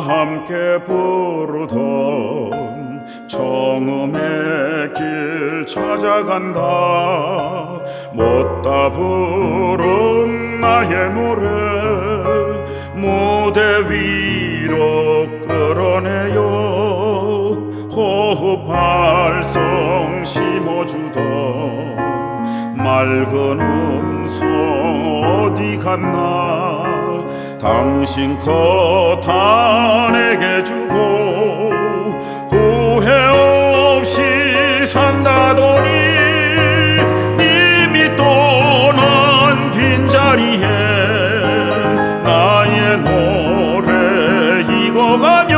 함께 부르던 정음의 길 찾아간다. 못다 부른 나의 노래 무대 위로 끌어내요 호흡 발성 심어주던 맑은 음성 어디 갔나 당신 것다 내게 주고 후회 없이 산다더니 이미 떠난 빈자리에 나의 노래 익어가면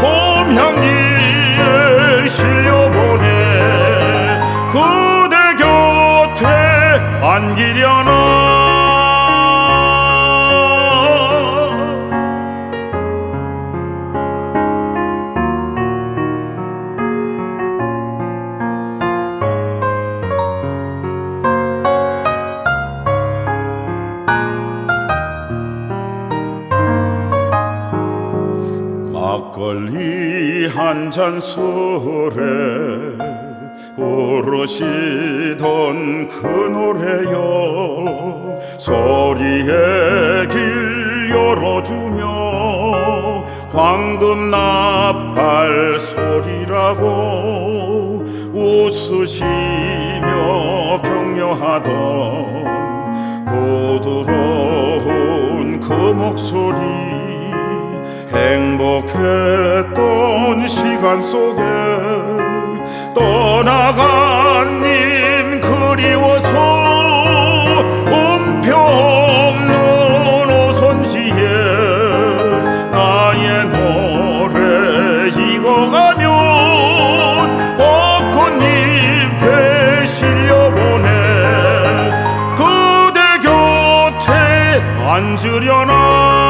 봄 향기에 실려보내 그대 곁에 안기려나 막걸리 한 잔 술에 부르시던 그 노래여 소리의 길 열어주며 황금 나팔 소리라고 웃으시며 격려하던 부드러운 그 목소리 행복했던 시간 속에 떠나간 님 그리워서 음표 없는 오선지에 나의 노래 익어가면 벚꽃잎에 실려보내 그대 곁에 앉으려나